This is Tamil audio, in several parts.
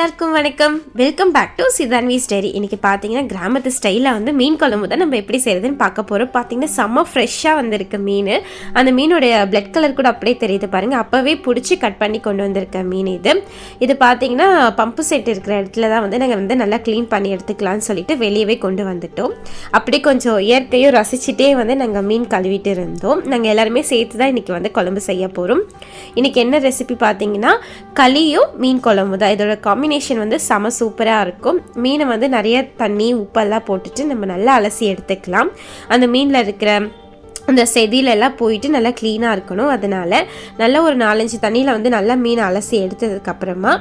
எல்லாருக்கும் வணக்கம். வெல்கம் பேக் டு சிதான்வி ஸ்டேரி இன்றைக்கி பார்த்தீங்கன்னா கிராமத்து ஸ்டைலில் வந்து மீன் குழம்பு தான் நம்ம எப்படி செய்யறதுன்னு பார்க்க போகிறோம் பார்த்தீங்கன்னா செம்ம ஃப்ரெஷ்ஷாக வந்திருக்கு மீன். அந்த மீனுடைய பிளட் கலர் கூட அப்படியே தெரியுது பாருங்கள் அப்போவே பிடிச்சி கட் பண்ணி கொண்டு வந்திருக்க மீன் இது. இது பார்த்தீங்கன்னா பம்பு செட் இருக்கிற இடத்துல தான் வந்து நாங்கள் வந்து நல்லா க்ளீன் பண்ணி எடுத்துக்கலாம்னு சொல்லிட்டு வெளியவே கொண்டு வந்துட்டோம். அப்படியே கொஞ்சம் இயற்கையும் ரசிச்சுட்டே வந்து நாங்கள் மீன் கழுவிட்டு இருந்தோம். நாங்கள் எல்லாருமே சேர்த்து தான் இன்றைக்கி வந்து குழம்பு செய்ய போகிறோம் இன்றைக்கி என்ன ரெசிபி பார்த்தீங்கன்னா களியும் மீன் குழம்பு தான். இதோட காம்பினேஷன் வந்து செம சூப்பராக இருக்கும். மீனை வந்து நிறைய தண்ணி உப்பெல்லாம் போட்டுட்டு நம்ம நல்லா அலசி எடுத்துக்கலாம். அந்த மீனில் இருக்கிற அந்த செதிலெல்லாம் போயிட்டு நல்லா க்ளீனாக இருக்கணும். அதனால நல்லா ஒரு நாலஞ்சு தண்ணியில் வந்து நல்லா மீனை அலசி எடுத்ததுக்கப்புறமா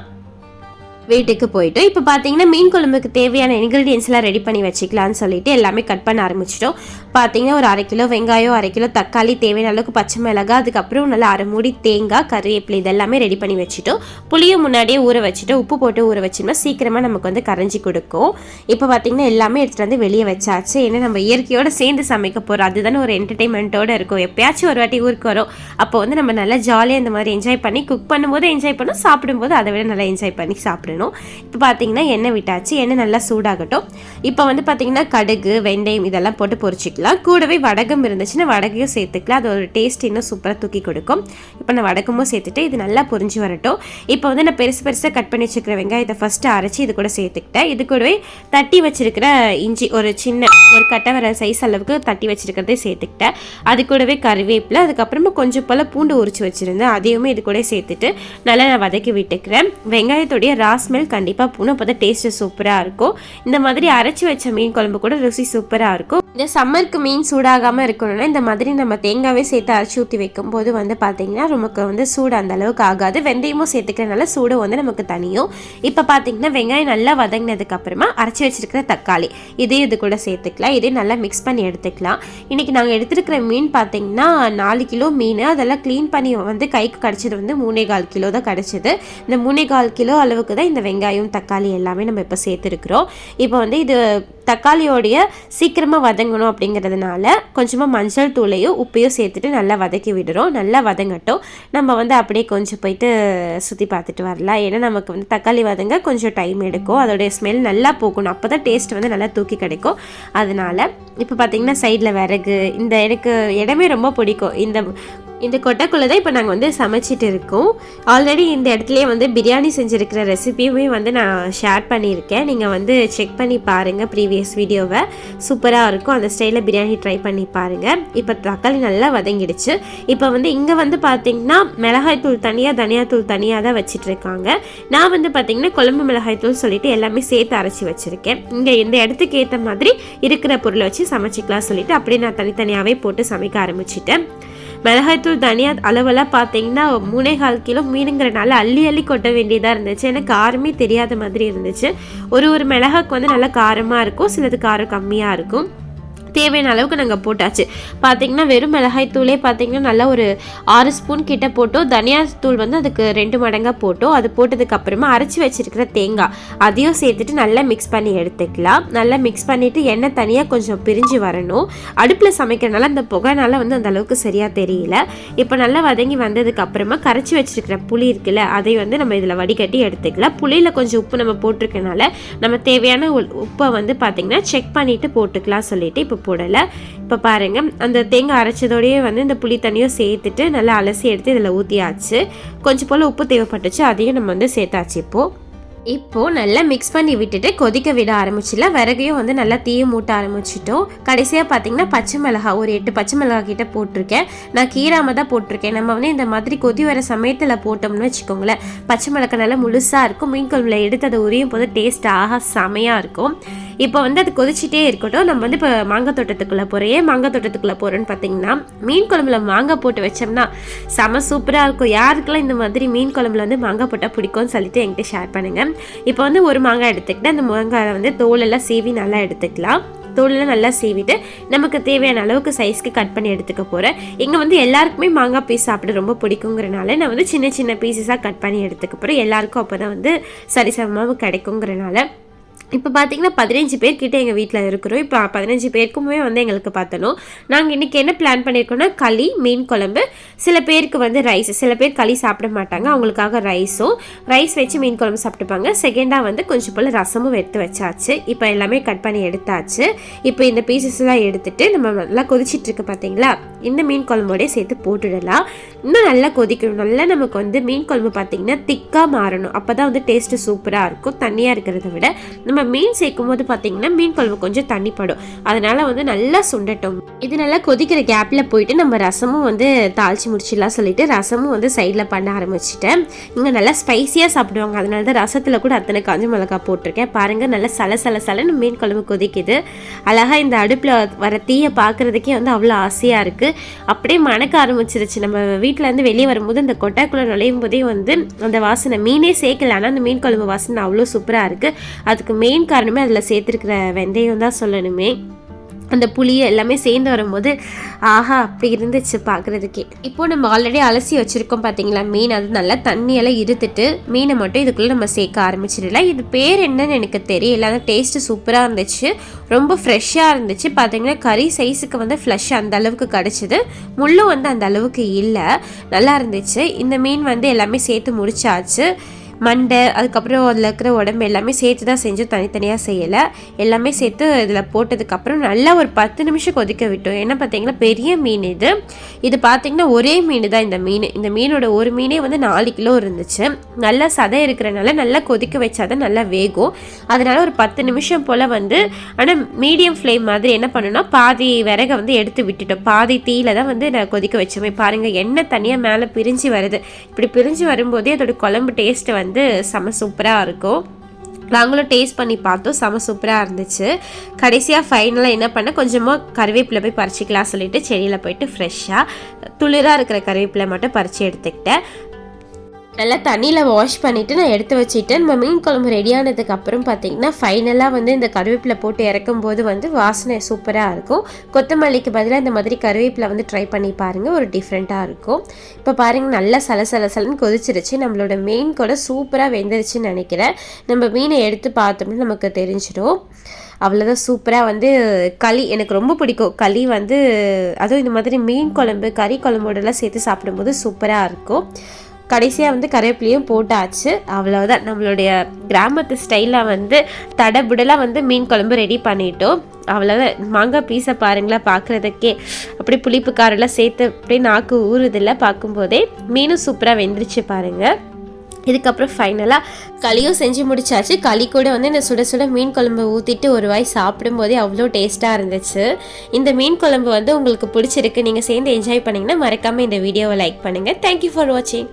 வீட்டுக்கு போயிட்டு இப்போ பார்த்தீங்கன்னா மீன் குழம்புக்கு தேவையான இன்க்ரீடியன்ஸ்லாம் ரெடி பண்ணி வச்சுக்கலான்னு சொல்லிட்டு எல்லாமே கட் பண்ண ஆரம்பிச்சிட்டோம். பார்த்தீங்கன்னா ஒரு அரை கிலோ வெங்காயம் அரை கிலோ தக்காளி தேவையான அளவுக்கு பச்சை மிளகாய் அதுக்கப்புறம் நல்லா அரை மூடி தேங்காய் கருவேப்பிலை இதெல்லாமே ரெடி பண்ணி வச்சுட்டோம். புளியும் முன்னாடியே ஊற வச்சுட்டு உப்பு போட்டு ஊற வச்சோம்னா சீக்கிரமாக நமக்கு வந்து கரைஞ்சி கொடுக்கும். இப்போ பார்த்தீங்கன்னா எல்லாமே எடுத்துகிட்டு வந்து வெளியே வச்சாச்சு. ஏன்னா நம்ம இயற்கையோடு சேர்ந்து சமைக்க போகிறோம் அதுதானே ஒரு என்டர்டைன்மெண்ட்டோட இருக்கும். எப்பயாச்சும் ஒரு வாட்டி ஊருக்கு வரும். அப்போ வந்து நம்ம நல்லா ஜாலியாக இந்த மாதிரி என்ஜாய் பண்ணி குக் பண்ணும்போது என்ஜாய் பண்ணோம் சாப்பிடும்போது அதை விட நல்லா என்ஜாய் பண்ணி சாப்பிடணும். இப்போ பார்த்தீங்கன்னா எண்ணெய் விட்டாச்சு எண்ணெய் நல்லா சூடாகட்டும். இப்போ வந்து பார்த்தீங்கன்னா கடுகு வெந்தயம் இதெல்லாம் போட்டு பொரிச்சிக்கலாம். கூடவே வடகம் இருந்துச்சுன்னா வடகையும் சேர்த்துக்கலாம். அது ஒரு டேஸ்ட் இன்னும் சூப்பராக தூக்கி கொடுக்கும். இப்போ நான் வடகமும் சேர்த்துட்டு இது நல்லா பொரிஞ்சு வரட்டும். இப்போ வந்து நான் பெருசு பெருசாக கட் பண்ணி வச்சுருக்கிற வெங்காயத்தை ஃபஸ்ட்டு அரைச்சி இது கூட சேர்த்துக்கிட்டேன். இது கூடவே தட்டி வச்சிருக்கிற இஞ்சி ஒரு சின்ன ஒரு கட்டை வர சைஸ் அளவுக்கு தட்டி வச்சிருக்கிறதே சேர்த்துக்கிட்டேன். அது கூடவே கருவேப்பிலை அதுக்கப்புறமா கொஞ்சம் போல் பூண்டு உரிச்சு வச்சுருந்தேன். அதையுமே இது கூட சேர்த்துட்டு நல்லா நான் வதக்கி விட்டுக்கிறேன். வெங்காயத்துடைய ராஸ் ஸ்மெல் கண்டிப்பாக போகணும் அப்போ தான் டேஸ்ட்டு சூப்பராக இருக்கும். இந்த மாதிரி அரைச்சி வச்ச மீன் குழம்பு கூட ருசி சூப்பராக இருக்கும். இந்த சம்மருக்கு மீன் சூடாகாமல் இருக்கணும்னா இந்த மாதிரி நம்ம தேங்காவே சேர்த்து அரைச்சி ஊற்றி வைக்கும்போது வந்து பார்த்திங்கன்னா நமக்கு வந்து சூடு அந்த அளவுக்கு ஆகாது. வெந்தயமும் சேர்த்துக்கிறனால சூடு வந்து நமக்கு தனியும். இப்போ பார்த்தீங்கன்னா வெங்காயம் நல்லா வதங்கினதுக்கப்புறமா அரைச்சி வச்சிருக்கிற தக்காளி இதே இது கூட சேர்த்துக்கலாம். இதே நல்லா மிக்ஸ் பண்ணி எடுத்துக்கலாம். இன்றைக்கி நாங்கள் எடுத்துருக்கிற மீன் பார்த்திங்கன்னா நாலு கிலோ மீன். அதெல்லாம் க்ளீன் பண்ணி வந்து கைக்கு கிடச்சது வந்து மூணே கால் கிலோ தான் கிடச்சிது. இந்த மூணே கால் கிலோ அளவுக்கு தான் இந்த வெங்காயம் தக்காளி எல்லாமே நம்ம இப்போ சேர்த்துருக்குறோம். இப்போ வந்து இது தக்காளியோடைய சீக்கிரமாக வதங்கணும் அப்படிங்கிறதுனால கொஞ்சமாக மஞ்சள் தூளையும் உப்பையும் சேர்த்துட்டு நல்லா வதக்கி விடுறோம். நல்லா வதங்கட்டும். நம்ம வந்து அப்படியே கொஞ்சம் போயிட்டு சுற்றி பார்த்துட்டு வரலாம். ஏன்னா நமக்கு வந்து தக்காளி வதங்க கொஞ்சம் டைம் எடுக்கும். அதோடைய ஸ்மெல் நல்லா போகணும். அப்போ தான் டேஸ்ட் வந்து நல்லா தூக்கி கிடைக்கும். அதனால இப்போ பார்த்தீங்கன்னா சைடில் விறகு இந்த எனக்கு இடமே ரொம்ப பிடிக்கும். இந்த இந்த கொட்டைக்குள்ளே தான் இப்போ நாங்கள் வந்து சமைச்சிட்டு இருக்கோம். ஆல்ரெடி இந்த இடத்துலயே வந்து பிரியாணி செஞ்சுருக்கிற ரெசிபியுமே வந்து நான் ஷேர் பண்ணியிருக்கேன். நீங்கள் வந்து செக் பண்ணி பாருங்கள் ப்ரீவியஸ் வீடியோவை சூப்பராக இருக்கும். அந்த ஸ்டைலில் பிரியாணி ட்ரை பண்ணி பாருங்கள் இப்போ தக்காளி நல்லா வதங்கிடுச்சு. இப்போ வந்து இங்கே வந்து பார்த்தீங்கன்னா மிளகாய் தூள் தனியாக தனியாத்தூள் தனியாக தான் வச்சிட்டு இருக்காங்க நான் வந்து பார்த்தீங்கன்னா குழம்பு மிளகாய் தூள் சொல்லிட்டு எல்லாமே சேர்த்து அரைச்சி வச்சுருக்கேன். இங்கே இந்த இடத்துக்கு ஏற்ற மாதிரி இருக்கிற பொருளை வச்சு சமைச்சிக்கலாம் சொல்லிட்டு அப்படியே நான் தனித்தனியாகவே போட்டு சமைக்க ஆரம்பிச்சிட்டேன். மிளகாய்த்தூள் தனியாக அளவெல்லாம் பார்த்தீங்கன்னா மூணே கால் கிலோ மீனுங்கிறனால அள்ளி அள்ளி கொட்ட வேண்டியதாக இருந்துச்சு. எனக்கு காரமே தெரியாத மாதிரி இருந்துச்சு. ஒரு ஒரு மிளகாக்கு வந்து நல்லா காரமாக இருக்கும் சிலது காரம் கம்மியாக இருக்கும். தேவையான அளவுக்கு நாங்கள் போட்டாச்சு. பார்த்தீங்கன்னா வெறும் மிளகாய் தூளே பார்த்தீங்கன்னா நல்லா ஒரு ஆறு ஸ்பூன் கிட்ட போட்டோம். தனியா தூள் வந்து அதுக்கு ரெண்டு மடங்காக போட்டோம். அது போட்டதுக்கு அப்புறமா அரைச்சி வச்சிருக்கிற தேங்காய் அதையும் சேர்த்துட்டு நல்லா மிக்ஸ் பண்ணி எடுத்துக்கலாம். நல்லா மிக்ஸ் பண்ணிவிட்டு எண்ணெய் தனியாக கொஞ்சம் பிரிஞ்சு வரணும். அடுப்பில் சமைக்கிறனால அந்த புகைனால வந்து அந்த அளவுக்கு சரியாக தெரியல. இப்போ நல்லா வதங்கி வந்ததுக்கு அப்புறமா கரைச்சி வச்சிருக்கிற புளி இருக்குல்ல அதை வந்து நம்ம இதில் வடிகட்டி எடுத்துக்கலாம். புளியில் கொஞ்சம் உப்பு நம்ம போட்டிருக்கனால நம்ம தேவையான உ- உப்பை வந்து பார்த்திங்கன்னா செக் பண்ணிவிட்டு போட்டுக்கலாம் சொல்லிட்டு இப்போ போடலை. இப்போ பாருங்கள் அந்த தேங்காய் அரைச்சதோடயே வந்து இந்த புளி தண்ணியும் சேர்த்துட்டு நல்லா அலசி எடுத்து இதில் ஊற்றியாச்சு கொஞ்சம் போல் உப்பு தேவைப்பட்டுச்சு அதையும் நம்ம வந்து சேர்த்தாச்சு இப்போது இப்போது நல்லா மிக்ஸ் பண்ணி விட்டுட்டு கொதிக்க விட ஆரம்பிச்சில விறகையும் வந்து நல்லா தீய மூட்ட ஆரம்பிச்சிட்டோம். கடைசியாக பார்த்தீங்கன்னா பச்சை மிளகா ஒரு எட்டு பச்சை மிளகா கிட்ட போட்டிருக்கேன். நான் கீராம தான் போட்டிருக்கேன். நம்ம வந்து இந்த மாதிரி கொதி வர சமயத்தில் போட்டோம்னு வச்சுக்கோங்களேன். பச்சை மிளகா நல்லா முழுசாக இருக்கும். மீன் குழம்புல எடுத்து அதை உரியும் போது டேஸ்ட் ஆக செமையாக இருக்கும். இப்போ வந்து அது கொதிச்சுட்டே இருக்கட்டும். நம்ம வந்து இப்போ மாங்காய் தோட்டத்துக்குள்ளே போகிறேன் ஏன் மாங்காய் தோட்டத்துக்குள்ளே போகிறோன்னு பார்த்தீங்கன்னா மீன் குழம்புல மாங்காய் போட்டு வச்சோம்னா செம சூப்பராக இருக்கும். யாருக்கெல்லாம் இந்த மாதிரி மீன் குழம்புல வந்து மாங்காய் போட்டால் பிடிக்கும்னு சொல்லிட்டு என்கிட்ட ஷேர் பண்ணுங்கள் இப்போ வந்து ஒரு மாங்காய் எடுத்துக்கிட்டு அந்த மாங்காயை வந்து தோலெல்லாம் சீவி நல்லா எடுத்துக்கலாம். தோலெல்லாம் நல்லா சீவிட்டு நமக்கு தேவையான அளவுக்கு சைஸ்க்கு கட் பண்ணி எடுத்துக்க போகிறேன் இங்கே வந்து எல்லாருக்குமே மாங்காய் பீஸ் சாப்பிட ரொம்ப பிடிக்குங்கிறனால நான் வந்து சின்ன சின்ன பீசஸாக கட் பண்ணி எடுத்துக்க போகிறேன் எல்லாருக்கும் அப்போ தான் வந்து சரிசமமாக கிடைக்குங்கிறனால. இப்போ பார்த்தீங்கன்னா பதினஞ்சு பேர்கிட்ட எங்கள் வீட்டில் இருக்கிறோம். இப்போ பதினஞ்சு பேருக்குமே வந்து எங்களுக்கு பார்த்தணும் நாங்கள் இன்றைக்கி என்ன பிளான் பண்ணியிருக்கோம்னா களி மீன் குழம்பு சில பேருக்கு வந்து ரைஸ் சில பேர் களி சாப்பிட மாட்டாங்க. அவங்களுக்காக ரைஸும் ரைஸ் வச்சு மீன் குழம்பு சாப்பிட்டுப்பாங்க. செகண்டாக வந்து கொஞ்சம் போல் ரசமும் எடுத்து வச்சாச்சு. இப்போ எல்லாமே கட் பண்ணி எடுத்தாச்சு. இப்போ இந்த பீசஸ்லாம் எடுத்துகிட்டு நம்ம நல்லா கொதிச்சிட்ருக்கு பார்த்தீங்களா இந்த மீன் குழம்போடய சேர்த்து போட்டுடலாம். இன்னும் நல்லா கொதிக்கணும். நல்லா நமக்கு வந்து மீன் குழம்பு பார்த்தீங்கன்னா திக்காக மாறணும். அப்போ தான் வந்து டேஸ்ட்டு சூப்பராக இருக்கும். தண்ணியாக இருக்கிறத விட. நம்ம மீன் சேர்க்கும் போது பார்த்தீங்கன்னா மீன் குழம்பு கொஞ்சம் தண்ணி படும். அதனால் வந்து நல்லா சுண்டட்டும். இது நல்லா கொதிக்கிற கேப்பில் போயிட்டு நம்ம ரசமும் வந்து தாளிச்சு முடிச்சிடலாம் சொல்லிட்டு ரசமும் வந்து சைடில் பண்ண ஆரம்பிச்சிட்டேன். இங்கே நல்லா ஸ்பைசியாக சாப்பிடுவாங்க. அதனால தான் ரசத்தில் கூட அத்தனை காஞ்ச மிளகா போட்டிருக்கேன். பாருங்கள் நல்லா சல சல சலன்னு மீன் குழம்பு கொதிக்குது. அழகாக இந்த அடுப்பில் வர தீயை பார்க்குறதுக்கே வந்து அவ்வளோ ஆசையாக இருக்குது அப்படியே மணக்க ஆரம்பிச்சிருச்சு. நம்ம வீட்டில் இருந்து வெளியே வரும்போது இந்த கொட்டாக்குள்ளே நுழையும் போதே வந்து அந்த வாசனை மீனே சேர்க்கல. ஆனால் அந்த மீன் குழம்பு வாசனை அவ்வளோ சூப்பராக இருக்குது அதுக்கு மெயின் காரணமே அதில் சேர்த்துருக்கிற வெந்தயம் தான் சொல்லணுமே. அந்த புளியை எல்லாமே சேர்ந்து வரும்போது ஆஹா அப்படி இருந்துச்சு பார்க்குறதுக்கே இப்போ நம்ம ஆல்ரெடி அலசி வச்சுருக்கோம் பார்த்தீங்களா மீன் அது நல்லா தண்ணியெல்லாம் இருத்துட்டு மீனை மட்டும் இதுக்குள்ளே நம்ம சேர்க்க ஆரம்பிச்சிடலாம். இது பேர் என்னன்னு எனக்கு தெரியல. அந்த டேஸ்ட்டு சூப்பராக இருந்துச்சு. ரொம்ப ஃப்ரெஷ்ஷாக இருந்துச்சு. பார்த்தீங்கன்னா கறி சைஸுக்கு வந்து ஃப்ளஷ் அந்த அளவுக்கு கிடச்சிது. முள்ளும் வந்து அந்த அளவுக்கு இல்லை. நல்லா இருந்துச்சு. இந்த மீன் வந்து எல்லாமே சேர்த்து முடிச்சாச்சு. மண்டை அதுக்கப்புறம் அதில் இருக்கிற உடம்பு எல்லாமே சேர்த்து தான் செஞ்சோம் தனித்தனியாக செய்யலை. எல்லாமே சேர்த்து இதில் போட்டதுக்கப்புறம் நல்லா ஒரு பத்து நிமிஷம் கொதிக்க விட்டோம். ஏன்னா பார்த்தீங்கன்னா பெரிய மீன் இது. இது பார்த்தீங்கன்னா ஒரே மீன் தான் இந்த மீன். இந்த மீனோட ஒரு மீனே வந்து நாலு கிலோ இருந்துச்சு. நல்லா சதை இருக்கிறனால நல்லா கொதிக்க வச்சாதான் நல்லா வேகும். அதனால் ஒரு பத்து நிமிஷம் போல் வந்து ஆனால் மீடியம் ஃப்ளேம் மாதிரி என்ன பண்ணணும்னா பாதி விறகை வந்து எடுத்து விட்டுட்டோம். பாதி தீயில தான் வந்து நான் கொதிக்க வச்சோமே. பாருங்கள் எண்ணெய் தனியாக மேலே பிரிஞ்சு வருது. இப்படி பிரிஞ்சு வரும்போதே அதோட குழம்பு டேஸ்ட்டு வந்து வந்து செம சூப்பராக இருக்கும். நாங்களும் டேஸ்ட் பண்ணி பார்த்தோம். செம சூப்பராக இருந்துச்சு. கடைசியாக ஃபைனலாக என்ன பண்ண கொஞ்சமாக கருவேப்பிலை போய் பறிச்சிக்கலாம் சொல்லிட்டு செடியில் போயிட்டு ஃப்ரெஷ்ஷாக துளிராக இருக்கிற கருவேப்பிலை மட்டும் பறித்து எடுத்துக்கிட்டேன். நல்லா தண்ணியில் வாஷ் பண்ணிவிட்டு நான் எடுத்து வச்சுட்டேன் நம்ம மீன் குழம்பு ரெடியானதுக்கு அப்புறம் பார்த்தீங்கன்னா ஃபைனலாக வந்து இந்த கருவேப்பிலை போட்டு இறக்கும் போது வந்து வாசனை சூப்பராக இருக்கும். கொத்தமல்லிக்கு பதிலாக இந்த மாதிரி கருவேப்பிலை வந்து ட்ரை பண்ணி பாருங்கள் ஒரு டிஃப்ரெண்ட்டாக இருக்கும். இப்போ பாருங்கள் நல்லா சல கொதிச்சிருச்சு. நம்மளோட மீன் கூட சூப்பராக வெந்துருச்சுன்னு நினைக்கிறேன். நம்ம மீனை எடுத்து பார்த்தோம்னா நமக்கு தெரிஞ்சிடும். அவ்வளோதான் சூப்பராக வந்து களி எனக்கு ரொம்ப பிடிக்கும். களி வந்து அதுவும் இந்த மாதிரி மீன் குழம்பு கறி குழம்போடலாம் சேர்த்து சாப்பிடும்போது சூப்பராக இருக்கும். கடைசியாக வந்து கருவேப்பிலையும் போட்டாச்சு. அவ்வளோதான் நம்மளுடைய கிராமத்து ஸ்டைலில் வந்து தடபுடலாக வந்து மீன் குழம்பு ரெடி பண்ணிட்டோம். அவ்வளோதான் மாங்காய் பீஸை பாருங்களேன் பார்க்குறதுக்கே அப்படி புளிப்பு காரெல்லாம் சேர்த்து அப்படியே நாக்கு ஊறுதில்ல பார்க்கும்போதே மீனும் சூப்பராக வெந்துருச்சு பாருங்கள் இதுக்கப்புறம் ஃபைனலாக களியும் செஞ்சு முடிச்சாச்சு. களி கூட வந்து இந்த சுட சுட மீன் குழம்பு ஊற்றிட்டு ஒரு வாய் சாப்பிடும்போதே அவ்வளோ டேஸ்ட்டாக இருந்துச்சு. இந்த மீன் குழம்பு வந்து உங்களுக்கு பிடிச்சிருக்கு நீங்கள் சேர்ந்து என்ஜாய் பண்ணிங்கன்னா மறக்காமல் இந்த வீடியோவை லைக் பண்ணுங்கள் தேங்க்யூ ஃபார் வாட்சிங்